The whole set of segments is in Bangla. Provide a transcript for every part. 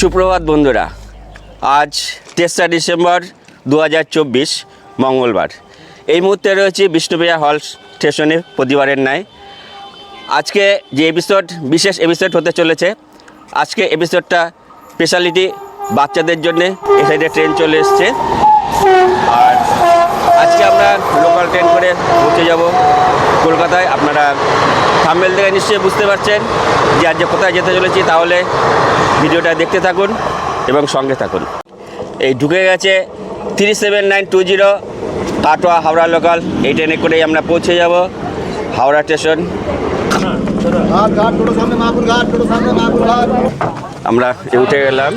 সুপ্রভাত বন্ধুরা, আজ তেসরা ডিসেম্বর দু হাজার চব্বিশ মঙ্গলবার। এই মুহূর্তে রয়েছে বিষ্ণুপ্রিয়া হল স্টেশনে, প্রতিবারের ন্যায়। আজকে যে এপিসোড বিশেষ এপিসোড হতে চলেছে, আজকে এপিসোডটা স্পেশালিটি বাচ্চাদের জন্যে এই সাইডে ট্রেন চলে এসছে। আর আজকে আমরা লোকাল ট্রেন করে পৌঁছে যাব কলকাতায়। আপনারা থাম্বেল থেকে নিশ্চয়ই বুঝতে পারছেন যে আজ যে কোথায় যেতে চলেছি, তাহলে ভিডিওটা দেখতে থাকুন এবং সঙ্গে থাকুন। এই ঢুকে গেছে three seven nine two zero Katwa Howrah local এই ট্রেনে করেই আমরা পৌঁছে যাব হাওড়া স্টেশন আমরা উঠে গেলাম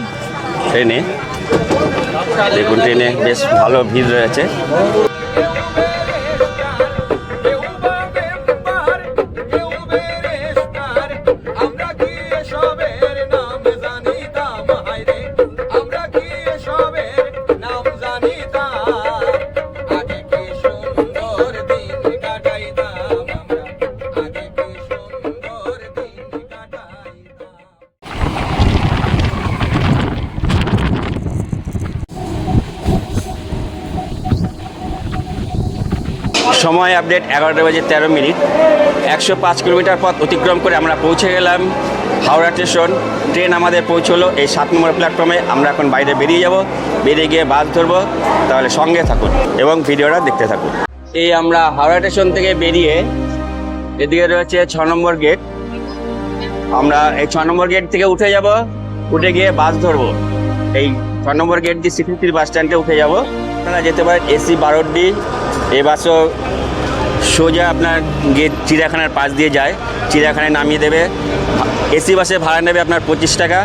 ট্রেনে দেখুন ট্রেনে বেশ ভালো ভিড় রয়েছে। সময় আপডেট এগারোটা বাজে তেরো মিনিট। একশো পাঁচ কিলোমিটার পথ অতিক্রম করে আমরা পৌঁছে গেলাম হাওড়া স্টেশন। ট্রেন আমাদের পৌঁছলো এই সাত নম্বর প্ল্যাটফর্মে আমরা এখন বাইরে বেরিয়ে যাব, বেরিয়ে গিয়ে বাস ধরবো। তাহলে সঙ্গে থাকুন এবং ভিডিওটা দেখতে থাকুন। এই আমরা হাওড়া স্টেশন থেকে বেরিয়ে এদিকে রয়েছে ছ নম্বর গেট আমরা এই ছ নম্বর গেট থেকে উঠে যাব, উঠে গিয়ে বাস ধরবো। এই ছ নম্বর গেট দিয়ে সিটি বাস স্ট্যান্ডে উঠে যাব। আপনারা যেতে পারেন এসি বারো ডি এই বাসও সোজা আপনার গেট চিড়িয়াখানার পাশ দিয়ে যায়। চিড়িয়াখানায় নামিয়ে দেবে। এসি বাসে ভাড়া নেবে আপনার পঁচিশ টাকা।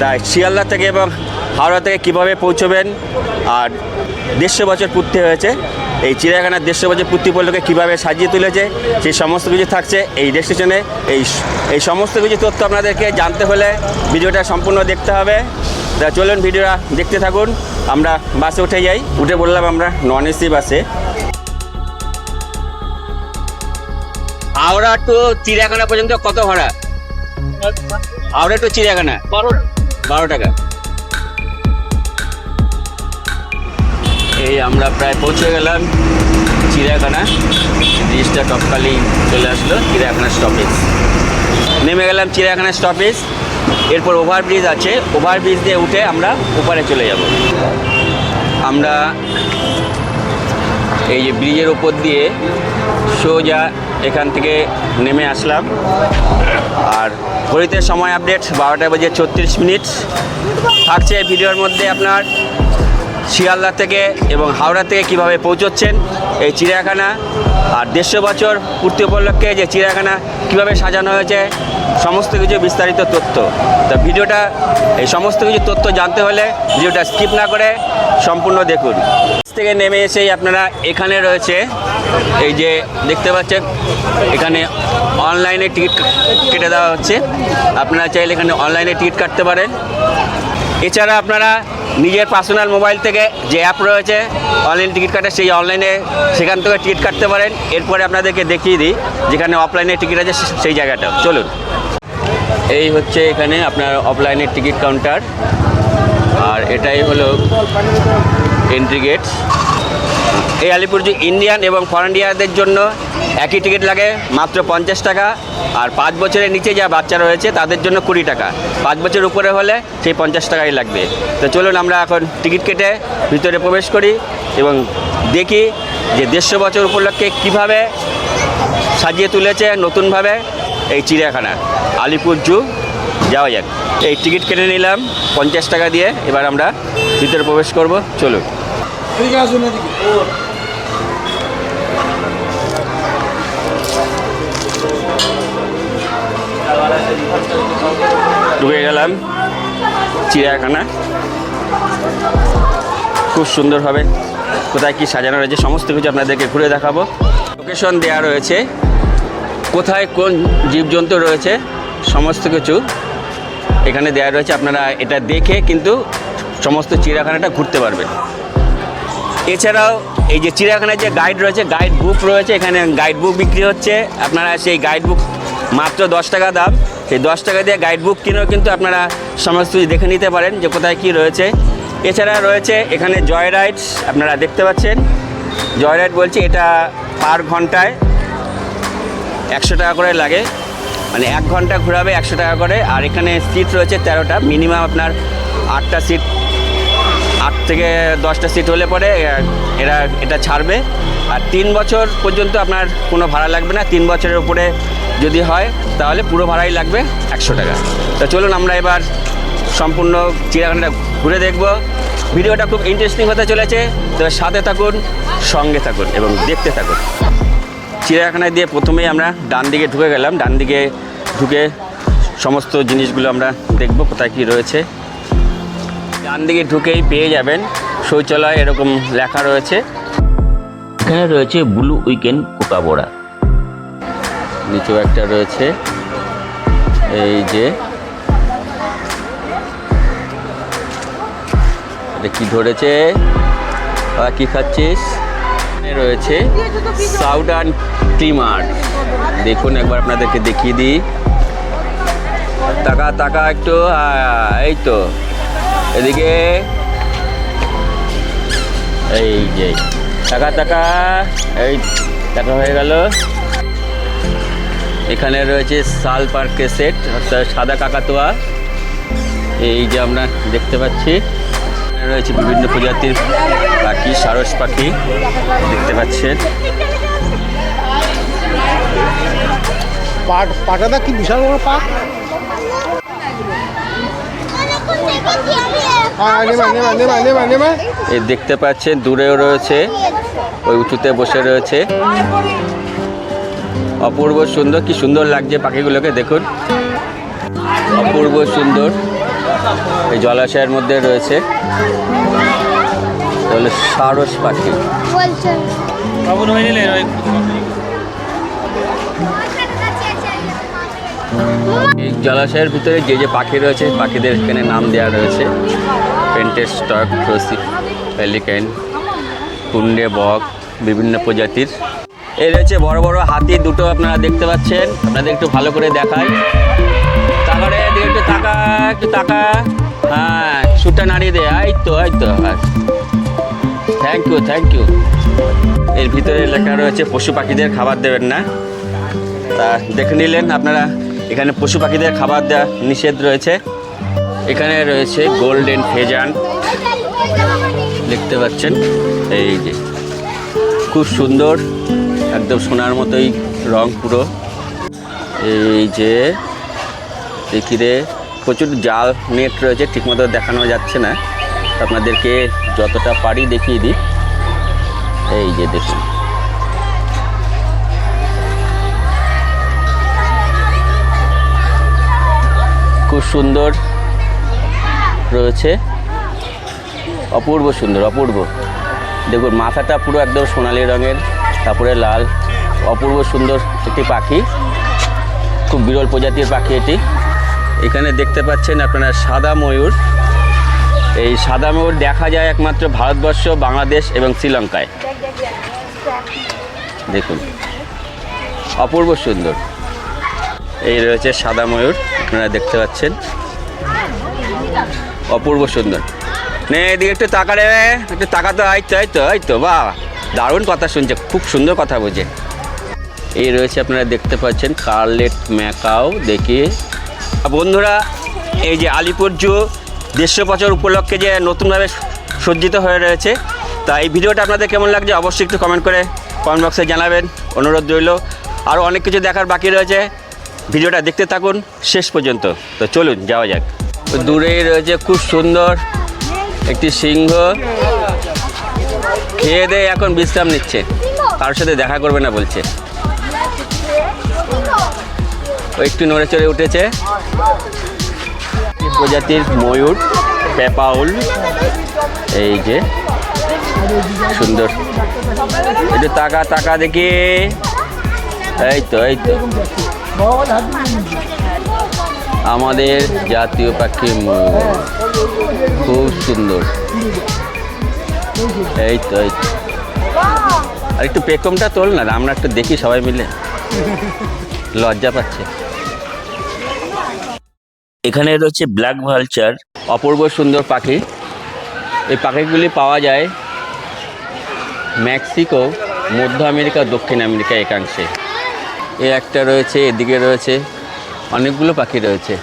তাই শিয়ালদা থেকে এবং হাওড়া থেকে কীভাবে পৌঁছবেন? আর দেড়শো বছর পূর্তি হয়েছে। এই চিড়িয়াখানার দেড়শো বছর পূর্তি উপলক্ষে কীভাবে সাজিয়ে তুলেছে সেই সমস্ত কিছু থাকছে এই স্টেশনে। এই এই সমস্ত কিছু তথ্য আপনাদেরকে জানতে হলে ভিডিওটা সম্পূর্ণ দেখতে হবে। তা চলুন ভিডিওটা দেখতে থাকুন। আমরা বাসে উঠে যাই। উঠে বললাম আমরা নন এসি বাসে। হাওড়া টু চিড়িয়াখানা পর্যন্ত কত ভাড়া? হাওড়া টু চিড়িয়াখানা? বারো বারো টাকা। এই আমরা প্রায় পৌঁছে গেলাম চিড়িয়াখানা। ব্রিজটা টপকালি চলে আসলো চিড়িয়াখানা স্টপেজ নেমে গেলাম চিড়িয়াখানা স্টপেজ এরপর ওভারব্রিজ আছে। ওভারব্রিজ দিয়ে উঠে আমরা ওপারে চলে যাব। আমরা এই যে ব্রিজের ওপর দিয়ে সোজা এখান থেকে নেমে আসলাম। আর ঘড়িতে সময় আপডেট বারোটা বাজে ছত্রিশ মিনিট। থাকছে এই ভিডিওর মধ্যে আপনার শিয়ালদা থেকে এবং হাওড়া থেকে কীভাবে পৌঁছচ্ছেন এই চিড়িয়াখানা আর দেড়শো বছর পূর্তি উপলক্ষে যে চিড়িয়াখানা কীভাবে সাজানো হয়েছে, সমস্ত কিছু বিস্তারিত তথ্য। তা ভিডিওটা, এই সমস্ত কিছু তথ্য জানতে হলে ভিডিওটা স্কিপ না করে সম্পূর্ণ দেখুন। থেকে নেমে এসেই আপনারা এখানে রয়েছে এই যে দেখতে পাচ্ছেন, এখানে অনলাইনে টিকিট কেটে দেওয়া হচ্ছে। আপনারা চাইলে এখানে অনলাইনে টিকিট কাটতে পারেন। এছাড়া আপনারা নিজের পার্সোনাল মোবাইল থেকে যে অ্যাপ রয়েছে, অনলাইন টিকিট কাটে, সেই অনলাইনে সেখান থেকে টিকিট কাটতে পারেন। এরপরে আপনাদেরকে দেখিয়ে দিই, যেখানে অফলাইনে টিকিট আছে সেই জায়গাটা। চলুন। এই হচ্ছে এখানে আপনার অফলাইনের টিকিট কাউন্টার আর এটাই হলো এন্ট্রি গেট এই আলিপুরদুয়ার ইন্ডিয়ান এবং ফরেন ইয়ারদের জন্য একই টিকিট লাগে, মাত্র পঞ্চাশ টাকা। আর পাঁচ বছরের নিচে যা বাচ্চা রয়েছে, তাদের জন্য কুড়ি টাকা। পাঁচ বছর উপরে হলে সেই পঞ্চাশ টাকাই লাগবে। তো চলুন আমরা এখন টিকিট কেটে ভিতরে প্রবেশ করি এবং দেখি যে দেড়শো বছর উপলক্ষে কীভাবে সাজিয়ে তুলেছে নতুনভাবে এই চিড়িয়াখানা, আলিপুর জু। যাওয়া যাক। এই টিকিট কেটে নিলাম, পঞ্চাশ টাকা দিয়ে। এবার আমরা ভিতরে প্রবেশ করব। চলুন। ঠিক আছে ঢুকে গেলাম, চিড়িয়াখানা। খুব সুন্দরভাবে কোথায় কি সাজানো রয়েছে, সমস্ত কিছু আপনাদেরকে ঘুরে দেখাবো। লোকেশন দেওয়া রয়েছে, কোথায় কোন জীবজন্তু রয়েছে, সমস্ত কিছু এখানে দেওয়া রয়েছে, আপনারা এটা দেখে কিন্তু সমস্ত চিড়িয়াখানাটা ঘুরতে পারবেন। এছাড়াও এই যে চিড়িয়াখানায় যে গাইড রয়েছে গাইড বুক রয়েছে, এখানে গাইড বুক বিক্রি হচ্ছে, আপনারা সেই গাইড বুক মাত্র দশ টাকা দাম। সেই দশ টাকা দিয়ে গাইড বুক কিনেও কিন্তু আপনারা সমস্ত কিছু দেখে নিতে পারেন যে কোথায় কি রয়েছে। এছাড়া রয়েছে এখানে জয় রাইডস আপনারা দেখতে পাচ্ছেন। জয় রাইড বলছি এটা পার ঘন্টায় একশো টাকা করে লাগে। মানে এক ঘণ্টা ঘোরাবে একশো টাকা করে। আর এখানে সিট রয়েছে তেরোটা। মিনিমাম আপনার আটটা সিট আট থেকে দশটা সিট হলে পরে এরা এটা ছাড়বে। আর তিন বছর পর্যন্ত আপনার কোনো ভাড়া লাগবে না। তিন বছরের উপরে যদি হয়, তাহলে পুরো ভাড়াই লাগবে একশো টাকা। তো চলুন আমরা এবার সম্পূর্ণ চিড়িয়াখানাটা ঘুরে দেখব। ভিডিওটা খুব ইন্টারেস্টিং হতে চলেছে। তো সাথে থাকুন, সঙ্গে থাকুন এবং দেখতে থাকুন। চিড়িয়াখানায় দিয়ে প্রথমেই আমরা ডান দিকে ঢুকে গেলাম। ডান দিকে ঢুকে সমস্ত জিনিসগুলো আমরা দেখব, কোথায় কী রয়েছে। ডান দিকে ঢুকেই পেয়ে যাবেন। শৌচালয় এরকম লেখা রয়েছে। এখানে রয়েছে ব্লু উইকেন্ড কোকা কোকাবোড়া নিচেও একটা রয়েছে। এই যে। কি ধরেছে? কি খাচ্ছিস? রয়েছে সাউডার্ন ট্রিমার। দেখুন একবার আপনাদেরকে দেখিয়ে দিই। টাকা টাকা একটু এই তো। এদিকে। এই যে, টাকা টাকা। এই, টাকা হয়ে গেল। এখানে রয়েছে সাল পার্কের সেট অর্থাৎ সাদা কাকাতোয়া। এই যে আমরা দেখতে পাচ্ছি। রয়েছে বিভিন্ন প্রজাতির পাখি, সারস পাখি, দেখতে পাচ্ছেন। পাট, পাটাটা কি বিশাল বড় পাট হ্যাঁ নেমা নেমা নেমা নেমা নেমা এই দেখতে পাচ্ছেন দূরেও রয়েছে ওই উঁচুতে বসে রয়েছে। অপূর্ব সুন্দর কি সুন্দর লাগছে পাখিগুলোকে দেখুন। অপূর্ব সুন্দর এই জলাশয়ের মধ্যে রয়েছে। তাহলে সারস পাখি। এই জলাশয়ের ভিতরে যে যে পাখি রয়েছে, পাখিদের এখানে নাম দেওয়া রয়েছে। পেন্টের স্টক ক্রসি পেলিকেন কুন্ডে বক, বিভিন্ন প্রজাতির। এই রয়েছে বড় বড় হাতি, দুটো আপনারা দেখতে পাচ্ছেন। আপনাদের একটু ভালো করে দেখাই। তারপরে একটু তাকা একটু তাকা। হ্যাঁ সুটা নাড়িয়ে দে। এই তো এই তো থ্যাংক ইউ থ্যাংক ইউ এর ভিতরে লেখা রয়েছে, পশু পাখিদের খাবার দেবেন না। তা দেখে নিলেন আপনারা। এখানে পশু পাখিদের খাবার দেওয়া নিষেধ রয়েছে। এখানে রয়েছে গোল্ডেন ফেজান দেখতে পাচ্ছেন? এই যে। খুব সুন্দর, একদম সোনার মতোই রং পুরো। এই যে দেখিরে প্রচুর জাল নেট রয়েছে, ঠিকমতো দেখানো যাচ্ছে না। আপনাদেরকে যতটা পারি দেখিয়ে দিই। এই যে দেখুন। খুব সুন্দর রয়েছে। অপূর্ব সুন্দর, অপূর্ব। দেখুন, মাথাটা পুরো একদম সোনালি রঙের, তারপরে লাল। অপূর্ব সুন্দর একটি পাখি। খুব বিরল প্রজাতির পাখি এটি। এখানে দেখতে পাচ্ছেন আপনারা সাদা ময়ূর। এই সাদা ময়ূর দেখা যায় একমাত্র ভারতবর্ষ, বাংলাদেশ এবং শ্রীলঙ্কায়। দেখুন, অপূর্ব সুন্দর। এই রয়েছে সাদা ময়ূর, আপনারা দেখতে পাচ্ছেন। অপূর্ব সুন্দর। এদিকে একটু তাকা রে, একটু তাকা তো, এই তো এই তো, এই দারুণ কথা শুনছে, খুব সুন্দর কথা বোঝে এই রয়েছে, আপনারা দেখতে পাচ্ছেন, কার্লেট ম্যাকাও, দেখি। বন্ধুরা, এই যে আলিপুর জু দেড়শো বছর উপলক্ষে যে নতুনভাবে সজ্জিত হয়ে রয়েছে, তা এই ভিডিওটা আপনাদের কেমন লাগছে, অবশ্যই একটু কমেন্ট করে কমেন্ট বক্সে জানাবেন, অনুরোধ রইল। আরও অনেক কিছু দেখার বাকি রয়েছে ভিডিওটা দেখতে থাকুন, শেষ পর্যন্ত। তো চলুন, যাওয়া যাক। দূরেই রয়েছে খুব সুন্দর একটি সিংহ। খেয়ে দিয়ে এখন বিশ্রাম নিচ্ছে। কারোর সাথে দেখা করবে না বলছে। একটু নড়ে চড়ে উঠেছে। প্রজাতির ময়ূর, পেপাউল, এই যে সুন্দর। একটু টাকা টাকা দেখি। এই তো এই তো। আমাদের জাতীয় পাখি খুব সুন্দর। এই তো এই তো। আর একটু পেকমটা তোল না, আমরা একটু দেখি সবাই মিলে। লজ্জা পাচ্ছে। এখানে রয়েছে ব্ল্যাক ভালচার, অপূর্ব সুন্দর পাখি। এই পাখিগুলি পাওয়া যায় মেক্সিকো, মধ্য আমেরিকা, দক্ষিণ আমেরিকা একাংশে। এ একটা রয়েছে, এদিকে রয়েছে, অনেকগুলো পাখি রয়েছে।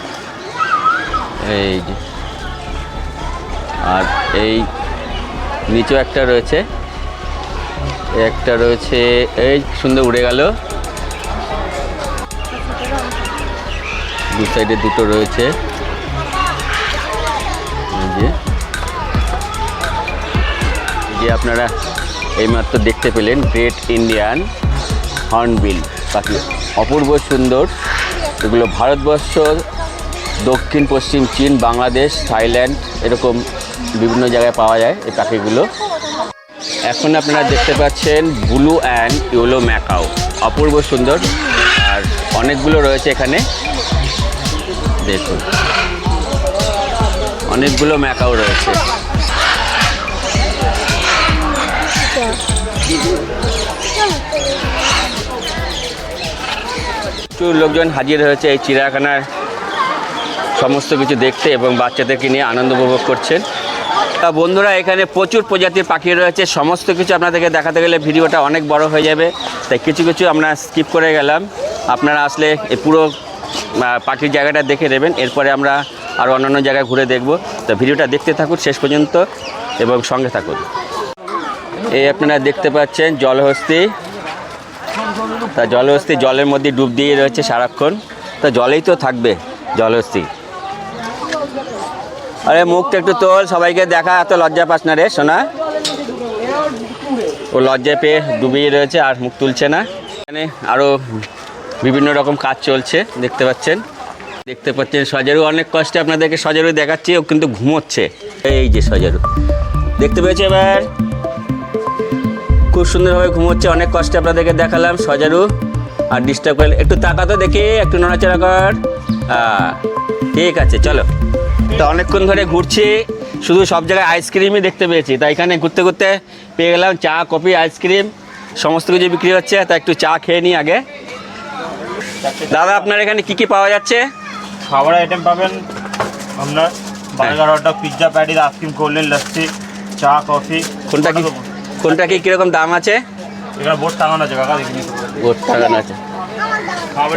এই যে। আর এই নিচেও একটা রয়েছে। একটা রয়েছে, এই সুন্দর উড়ে গেল। দু সাইডে দুটো রয়েছে। যে আপনারা এইমাত্র দেখতে পেলেন, গ্রেট ইন্ডিয়ান হর্নবিল। পাখি অপূর্ব সুন্দর। এগুলো ভারতবর্ষ দক্ষিণ, পশ্চিম চীন, বাংলাদেশ, থাইল্যান্ড এরকম বিভিন্ন জায়গায় পাওয়া যায় এই পাখিগুলো। এখন আপনারা দেখতে পাচ্ছেন ব্লু অ্যান্ড ইউলো ম্যাকাও। অপূর্ব সুন্দর। আর অনেকগুলো রয়েছে এখানে। দেখুন। অনেকগুলো ম্যাকাও রয়েছে। প্রচুর লোকজন হাজির হয়েছে এই চিড়িয়াখানার সমস্ত কিছু দেখতে এবং বাচ্চাদেরকে নিয়ে আনন্দ উপভোগ করছেন। তা বন্ধুরা, এখানে প্রচুর প্রজাতির পাখি রয়েছে। সমস্ত কিছু আপনাদেরকে দেখাতে গেলে ভিডিওটা অনেক বড় হয়ে যাবে। তাই কিছু কিছু আমরা স্কিপ করে গেলাম। আপনারা আসলে এই পুরো পাখির জায়গাটা দেখে নেবেন। এরপরে আমরা আরও অন্যান্য জায়গায় ঘুরে দেখব। তো ভিডিওটা দেখতে থাকুন শেষ পর্যন্ত এবং সঙ্গে থাকুন। এই আপনারা দেখতে পাচ্ছেন জলহস্তি। তা জলহস্তি জলের মধ্যে ডুব দিয়ে রয়েছে সারাক্ষণ। তা জলেই তো থাকবে জলহস্তি। আরে মুখটা একটু তোল, সবাইকে দেখা, এত লজ্জা পাস না রে, সোনা। ও লজ্জা পেয়ে ডুবিয়ে রয়েছে, আর মুখ তুলছে না। এখানে আরও বিভিন্ন রকম কাজ চলছে, দেখতে পাচ্ছেন। দেখতে পাচ্ছেন সজারু, অনেক কষ্টে আপনাদেরকে সজারু দেখাচ্ছি, ও কিন্তু ঘুমোচ্ছে। এই যে সজারু, দেখতে পেয়েছে এবার? খুব সুন্দরভাবে ঘুমোচ্ছে অনেক কষ্টে আপনাদেরকে দেখালাম সজারু। আর ডিস্টার্ব করলে একটু তাকাতো দেখি একটু নড়াচড়া কর। হ্যাঁ ঠিক আছে চলো। তো অনেকক্ষণ ধরে ঘুরছি শুধু সব জায়গায় আইসক্রিমই দেখতে পেয়েছি। তাই এখানে ঘুরতে ঘুরতে পেয়ে গেলাম চা কফি আইসক্রিম সমস্ত কিছু বিক্রি হচ্ছে। তা একটু চা খেয়ে নিই আগে। দাদা আপনার এখানে কি কি পাওয়া যাচ্ছে? খাবার আইটেম পাবেন আপনার burger hot pizza patties ice cream cold drink lassi চা কফি। কোনটা কি? কোনটা কি কীরকম দাম আছে? এখানে বোর্ড টাঙানো আছে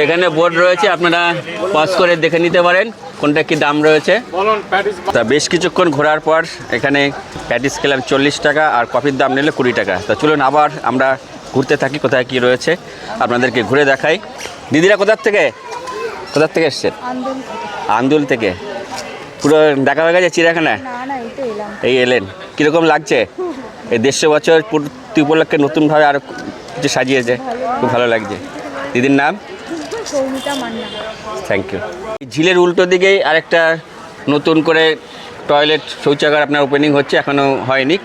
এখানে রয়েছে আপনারা পজ করে দেখে নিতে পারেন কোনটা কি দাম রয়েছে। তা বেশ কিছুক্ষণ ঘোরার পর এখানে প্যাটিস খেলাম চল্লিশ টাকা আর কফির দাম নিলে কুড়ি টাকা। তা চলুন আবার আমরা ঘুরতে থাকি কোথায় কি রয়েছে আপনাদেরকে ঘুরে দেখাই। দিদিরা কোথার থেকে? কোথার থেকে এসছেন আন্দুল থেকে। পুরো দেখা হয়ে গেছে চিড়িয়াখানা না না এই এই এলেন। কীরকম লাগছে? এই দেড়শো বছর পূর্তি উপলক্ষে নতুনভাবে আরও কিছু সাজিয়েছে। খুব ভালো লাগছে। দিদির নাম? থ্যাংক ইউ ঝিলের উল্টো দিকেই আরেকটা নতুন করে টয়লেট শৌচাগার আপনার ওপেনিং হচ্ছে এখনও হয়নি।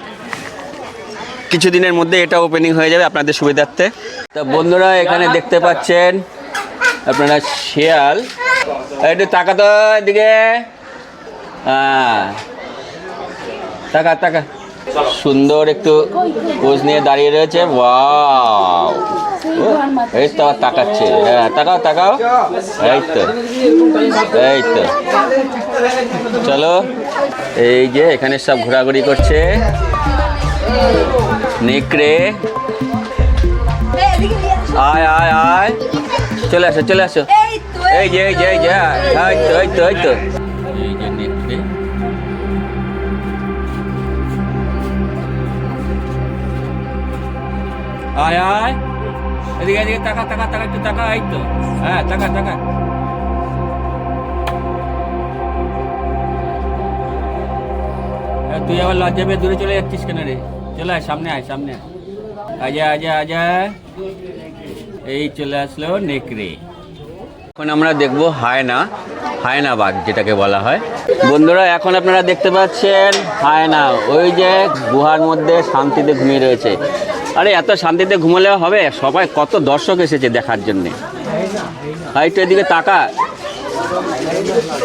কিছুদিনের মধ্যে এটা ওপেনিং হয়ে যাবে আপনাদের সুবিধার্থে। তো বন্ধুরা এখানে দেখতে পাচ্ছেন আপনারা শিয়াল। একটু তাকা তো এদিকে। হ্যাঁ তাকা তাকা। সুন্দর একটু পোজ নিয়ে দাঁড়িয়ে রয়েছে। ওয়াও। এই তো তাকাচ্ছে। হ্যাঁ তাকাও তাকাও। এই তো। এই তো। চলো। এই যে এখানে সব ঘোরাঘুরি করছে। নেকড়ে। আয় আয় আয়। চলে আসো চলে আসো। এই যে এই যে এই যে। এই তো এই তো এই তো। আয় আয় এদিকে এদিকে তাকা তাকা তাকা একটু তাকা এই তো হ্যাঁ তাকা এ, তুই আবার লজ্জা পেয়ে দূরে চলে যাচ্ছিস কেন রে? চলে আয় সামনে আয় সামনে আজা আজা আজা। এই চলে আসলো নেকড়ে। এখন আমরা দেখব হায়না হায়না বাঘ যেটাকে বলা হয়। বন্ধুরা এখন আপনারা দেখতে পাচ্ছেন হায়না ওই যে গুহার মধ্যে শান্তিতে ঘুমিয়ে রয়েছে। আরে, এত শান্তিতে ঘুমালে হবে? সবাই কত দর্শক এসেছে দেখার জন্যে। হাইটো এদিকে তাকা।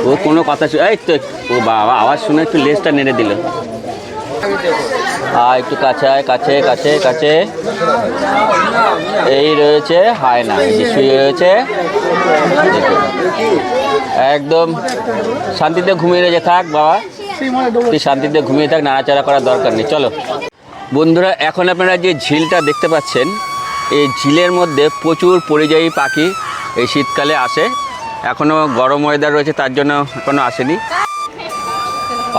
ও কোনো কথা এই তো, ও বাবা, আওয়াজ শুনে একটু লেজটা নেড়ে দিল। আর একটু কাছে আয়, কাছে কাছে কাছে। এই রয়েছে হায়না, এই যে শুয়ে রয়েছে। একদম শান্তিতে ঘুমিয়ে রয়েছে, থাক বাবা। তুই শান্তিতে ঘুমিয়ে থাক, নাড়াচাড়া করার দরকার নেই, চলো। বন্ধুরা, এখন আপনারা যে ঝিলটা দেখতে পাচ্ছেন, এই ঝিলের মধ্যে প্রচুর পরিযায়ী পাখি এই শীতকালে আসে। এখনও গরম ওয়েদার রয়েছে, তার জন্য এখনও আসেনি।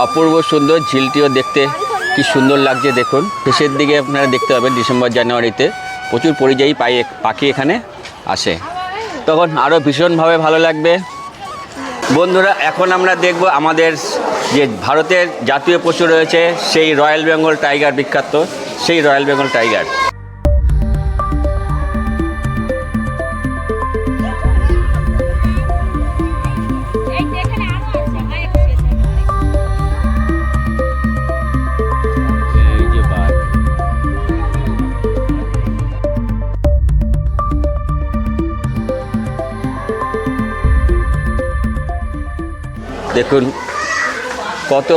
অপূর্ব সুন্দর ঝিলটিও দেখতে, কি সুন্দর লাগছে দেখুন। শেষের দিকে আপনারা দেখতে পাবেন ডিসেম্বর, জানুয়ারিতে প্রচুর পরিযায়ী পাই পাখি এখানে আসে। তখন আরও ভীষণভাবে ভালো লাগবে। বন্ধুরা, এখন আমরা দেখব আমাদের যে ভারতের জাতীয় পশু রয়েছে, সেই রয়্যাল বেঙ্গল টাইগার বিখ্যাত, সেই রয়্যাল বেঙ্গল টাইগার। দেখুন কত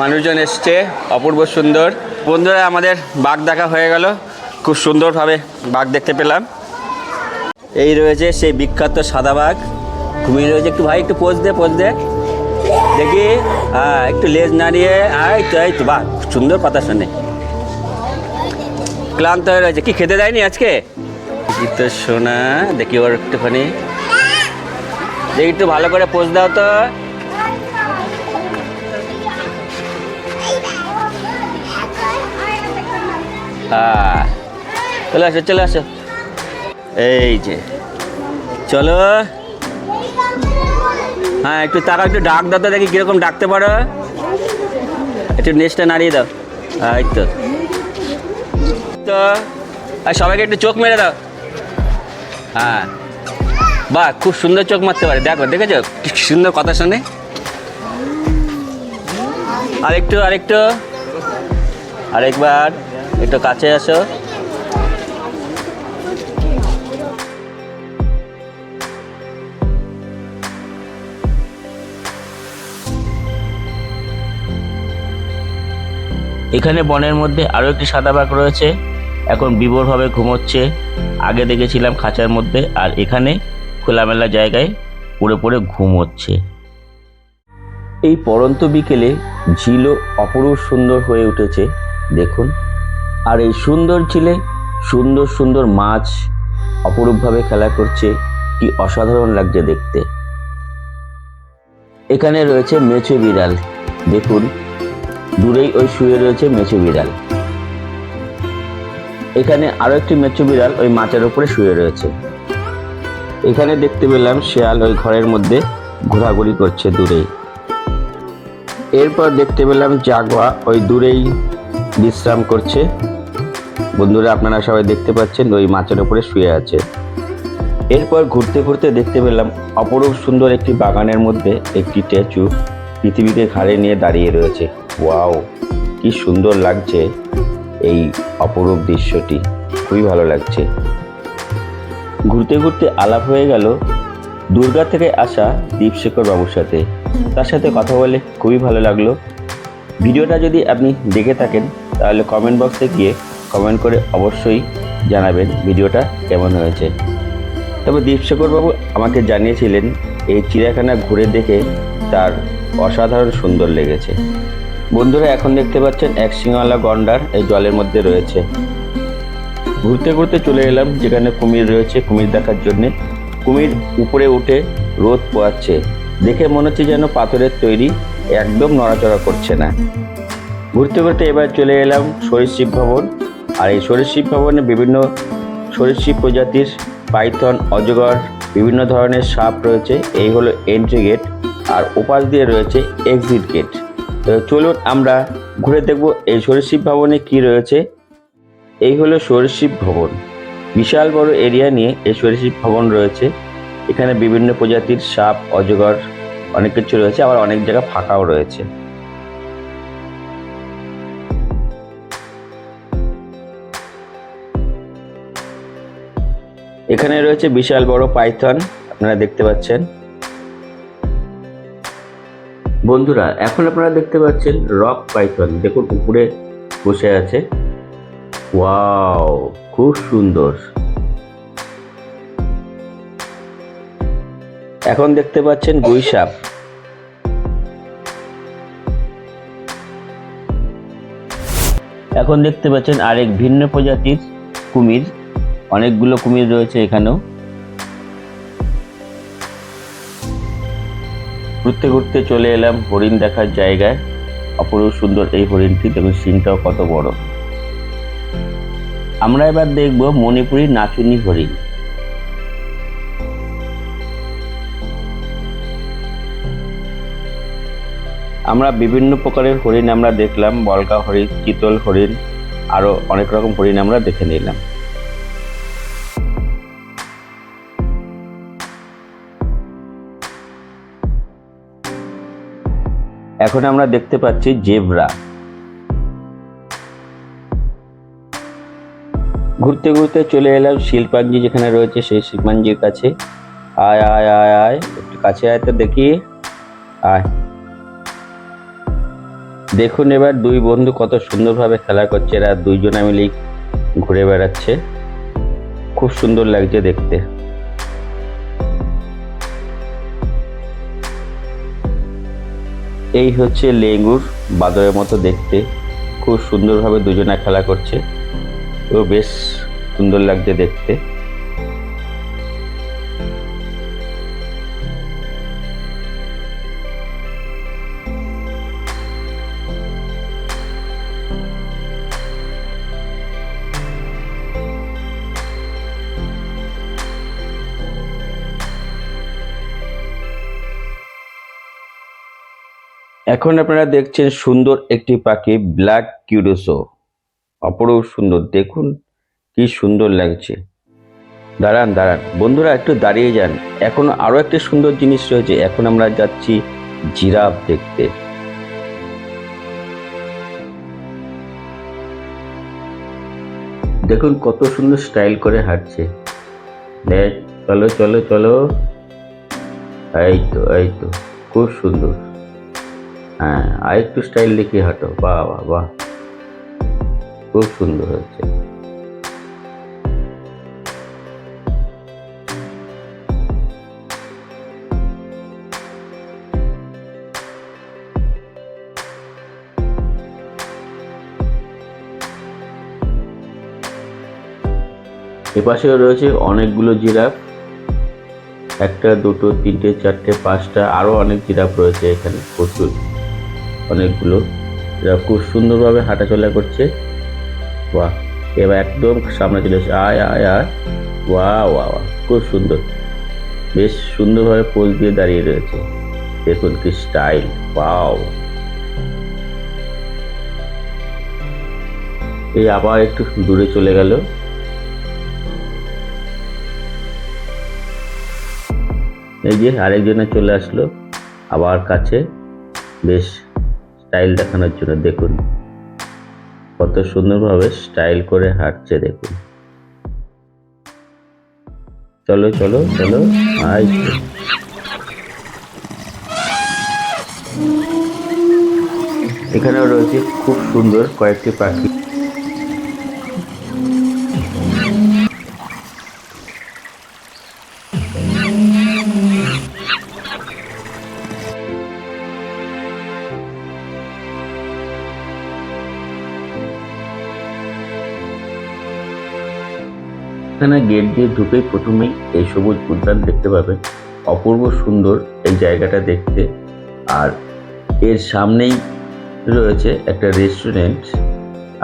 মানুষজন এসছে, অপূর্ব সুন্দর। বন্ধুরা, আমাদের বাঘ দেখা হয়ে গেল। খুব সুন্দরভাবে বাঘ দেখতে পেলাম। এই রয়েছে সেই বিখ্যাত সাদা বাঘ। ঘুমিয়ে রয়েছে। একটু ভাই, একটু পোজ দে পোজ দে। দেখি একটু লেজ নাড়িয়ে, আয় তো এই তো বাহ সুন্দর কথা শুনে। ক্লান্ত হয়ে রয়েছে। কি, খেতে দেয়নি আজকে? তো শোনা দেখি ওর একটুখানি। দেখি, একটু ভালো করে পোজ দাও তো। হ্যাঁ চলে আসো চলে আসো। এই যে, চলো। হ্যাঁ একটু তারা একটু ডাক দাও তো দেখি কীরকম ডাকতে পারো। একটু নেচটা নাড়িয়ে দাও। হ্যাঁ এই তো। তো, আর সবাইকে একটু চোখ মেরে দাও। হ্যাঁ। বাহ, খুব সুন্দর চোখ মারতে পারে। দেখো, দেখেছ? সুন্দর কথা শোনে। আরেকটু আরেকটু। আরেকবার। একটু কাছে আসো। এখানে বনের মধ্যে আরও একটি সাদা বাঘ রয়েছে। এখন বিবরভাবে ঘুমোচ্ছে। আগে দেখেছিলাম খাঁচার মধ্যে, আর এখানে খোলামেলা জায়গায় পড়ে পড়ে ঘুমোচ্ছে। এই পরন্ত বিকেলে ঝিলও অপরূপ সুন্দর হয়ে উঠেছে। দেখুন। আর এই সুন্দর ঝিলে সুন্দর সুন্দর মাছ অপরূপভাবে খেলা করছে। কি অসাধারণ লাগছে দেখতে। এখানে রয়েছে মেছে বিড়াল। দেখুন, দূরেই ওই শুয়ে রয়েছে মেছো বিড়াল। এখানে আরও একটি মেছো বিড়াল ওই মাছের উপরে শুয়ে রয়েছে। এখানে দেখতে পেলাম শেয়াল ওই ঘরের মধ্যে ঘোরাঘুরি করছে দূরেই। এরপর দেখতে পেলাম জাগোয়া ওই দূরেই বিশ্রাম করছে। বন্ধুরা, আপনারা সবাই দেখতে পাচ্ছেন ওই মাছের উপরে শুয়ে আছে। এরপর ঘুরতে ঘুরতে দেখতে পেলাম অপরূপ সুন্দর একটি বাগানের মধ্যে একটি স্ট্যাচু পৃথিবীকে ঘাড়ে নিয়ে দাঁড়িয়ে রয়েছে। ওয়াও, কি সুন্দর লাগছে এই অপরূপ দৃশ্যটি। খুবই ভালো লাগছে। ঘুরতে ঘুরতে আলাপ হয়ে গেল দুর্গা থেকে আসা দীপশেখর বাবুর সাথে। তার সাথে কথা বলে খুবই ভালো লাগল। ভিডিওটা যদি আপনি দেখে থাকেন, তাহলে কমেন্ট বক্সে গিয়ে কমেন্ট করে অবশ্যই জানাবেন ভিডিওটা কেমন হয়েছে। তবে দীপশেখর বাবু আমাকে জানিয়েছিলেন, এই চিড়িয়াখানা ঘুরে দেখে তার অসাধারণ সুন্দর লেগেছে। বন্ধুরা, এখন দেখতে পাচ্ছেন এক সিংহওয়ালা গন্ডার এই জলের মধ্যে রয়েছে। ঘুরতে ঘুরতে চলে এলাম, যেখানে কুমির রয়েছে, কুমির দেখার জন্যে। কুমির উপরে উঠে রোদ পোয়াচ্ছে। দেখে মনে হচ্ছে যেন পাথরের তৈরি একদম নড়াচড়া করছে না। ঘুরতে ঘুরতে এবার চলে এলাম সরীসৃপ ভবন। আর এই সরীসৃপ ভবনে বিভিন্ন সরীসৃপ প্রজাতির পাইথন, অজগর, বিভিন্ন ধরনের সাপ রয়েছে। এই হলো এন্ট্রি গেট আর ওপাশ দিয়ে রয়েছে এক্সিট গেট তো চলুন আমরা ঘুরে দেখব এই সরীসৃপ ভবনে কি রয়েছে। এই হলো সরীসৃপ ভবন। বিশাল বড় এরিয়া নিয়ে এই সরীসৃপ ভবন রয়েছে। এখানে বিভিন্ন প্রজাতির সাপ, অজগর অনেক কিছু রয়েছে, আবার অনেক জায়গা ফাঁকাও রয়েছে। এখানে রয়েছে বিশাল বড় পাইথন, আপনারা দেখতে পাচ্ছেন। বন্ধুরা, এখন আপনারা দেখতে পাচ্ছেন রক পাইথন। দেখুন, উপরে বসে আছে। ওয়াও, খুব সুন্দর। এখন দেখতে পাচ্ছেন গুই এখন দেখতে পাচ্ছেন আরেক ভিন্ন প্রজাতির কুমির। অনেকগুলো কুমির রয়েছে এখানেও। ঘুরতে ঘুরতে চলে এলাম হরিণ দেখার জায়গায়। অপরূপ সুন্দর এই হরিণটি, দেখুন সিংটাও কত বড়। আমরা এবার দেখব মণিপুরি নাচুনি হরিণ। আমরা বিভিন্ন প্রকারের হরিণ আমরা দেখলাম, বলকা হরিণ, চিতল হরিণ, আরও অনেক রকম হরিণ আমরা দেখে নিলাম। এখন আমরা দেখতে পাচ্ছি জেব্রা। ঘুরতে ঘুরতে চলে এলাম শিল্পাঞ্জি যেখানে রয়েছে, সেই শিল্পাঞ্জির কাছে। আয় আয় আয় আয়, একটু কাছে আয় তো দেখি। আয়। দেখুন এবার দুই বন্ধু কত সুন্দরভাবে খেলা করছে। এরা দুইজনা মিলেই ঘুরে বেড়াচ্ছে। খুব সুন্দর লাগছে দেখতে। এই হচ্ছে লেঙ্গুর বাদরের মতো দেখতে। খুব সুন্দরভাবে দুজনা খেলা করছে। ও বেশ সুন্দর লাগছে দেখতে। এখন আপনারা দেখছেন সুন্দর একটি পাখি ব্ল্যাক কিউডোসো অপরূপ সুন্দর, দেখুন কি সুন্দর লাগছে। দাঁড়ান দাঁড়ান, বন্ধুরা একটু দাঁড়িয়ে যান। এখন আরও একটা সুন্দর জিনিস রয়েছে, এখন আমরা যাচ্ছি জিরাফ দেখতে। দেখুন কত সুন্দর স্টাইল করে হাঁটছে। দেখ, চলো চলো চলো। এই তো এই তো, খুব সুন্দর। হ্যাঁ আর একটু স্টাইল দেখিয়ে হাঁটো। বাহ বাহ বাহ। খুব সুন্দর হয়েছে। এপাশেও রয়েছে অনেকগুলো জিরাফ। একটা, দুটো, তিনটে, চারটে, পাঁচটা আরও অনেক জিরাফ রয়েছে এখানে, প্রচুর। অনেকগুলো। এরা খুব সুন্দরভাবে হাঁটাচলা করছে। বাহ, এবার একদম সামনে চলে এসে আয় আয় আয়। ওয়া ওয়া ওয়া খুব সুন্দর। বেশ সুন্দরভাবে পোজ দিয়ে দাঁড়িয়ে রয়েছে। দেখুন কি স্টাইল পাও এই আবার একটু দূরে চলে গেল। এই যে আরেকজনে চলে আসলো, আবার কাছে। বেশ স্টাইল দেখানোর জন্য দেখুন। কত সুন্দরভাবে স্টাইল করে হাঁটছে দেখুন। চলো চলো চলো আই। এখানেও রয়েছে খুব সুন্দর কয়েকটি পাখি। এখানে গেট দিয়ে ঢুকেই প্রথমেই এই সবুজ উদ্যান দেখতে পাবেন। অপূর্ব সুন্দর এই জায়গাটা দেখতে। আর এর সামনেই রয়েছে একটা রেস্টুরেন্ট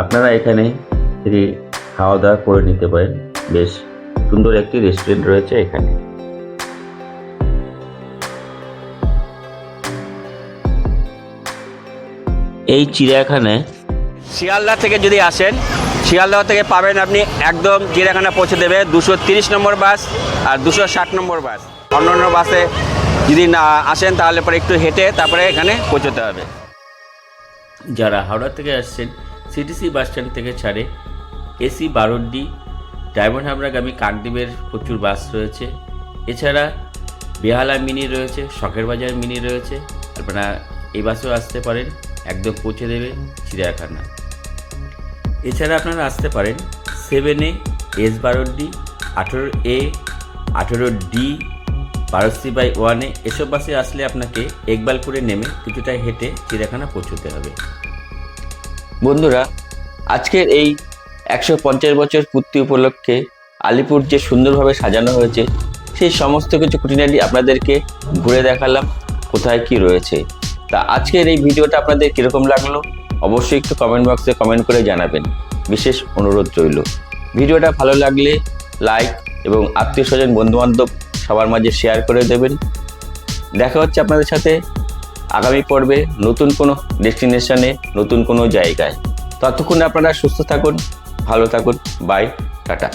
আপনারা এখানে খাওয়া দাওয়া করে নিতে পারেন। বেশ সুন্দর একটি রেস্টুরেন্ট রয়েছে এখানে। এই চিড়িয়াখানায় শিয়ালদা থেকে যদি আসেন শিয়ালদা থেকে পাবেন আপনি একদম চিড়িয়াখানা পৌঁছে দেবে দুশো তিরিশ নম্বর বাস আর দুশো ষাট নম্বর বাস। অন্য অন্য বাসে যদি না আসেন তাহলে পরে একটু হেঁটে তারপরে এখানে পৌঁছতে হবে। যারা হাওড়া থেকে আসছেন সিটিসি বাস স্ট্যান্ড থেকে ছাড়ে এসি বারো ডায়মন্ড হাবড়াগামী কাকদ্বীপের প্রচুর বাস রয়েছে। এছাড়া বেহালা মিনি রয়েছে, শখের বাজার মিনি রয়েছে। আপনারা এই বাসেও আসতে পারেন, একদম পৌঁছে দেবে চিড়িয়াখানা। এছাড়া আপনারা আসতে পারেন সেভেন এ এস বারো ডি আঠেরো এ আঠেরো ডি বারো সি বাই ওয়ানে এসব বাসে আসলে আপনাকে একবালপুরে নেমে কিছুটা হেঁটে চিড়িয়াখানা পৌঁছতে হবে। বন্ধুরা, আজকের এই একশো পঞ্চাশ বছর পূর্তি উপলক্ষে আলিপুর যে সুন্দরভাবে সাজানো হয়েছে, সেই সমস্ত কিছু খুঁটিনাটি আপনাদেরকে ঘুরে দেখালাম, কোথায় কি রয়েছে। তা আজকের এই ভিডিওটা আপনাদের কীরকম লাগল? অবশ্যই একটু কমেন্ট বক্সে কমেন্ট করে জানাবেন। বিশেষ অনুরোধ রইল। ভিডিওটা ভালো লাগলে লাইক এবং আত্মীয় স্বজন বন্ধুবান্ধব সবার মাঝে শেয়ার করে দেবেন। দেখা হচ্ছে আপনাদের সাথে আগামী পর্বে নতুন কোনো ডেস্টিনেশনে নতুন কোনো জায়গায়। ততক্ষণ আপনারা সুস্থ থাকুন, ভালো থাকুন। Bye tata.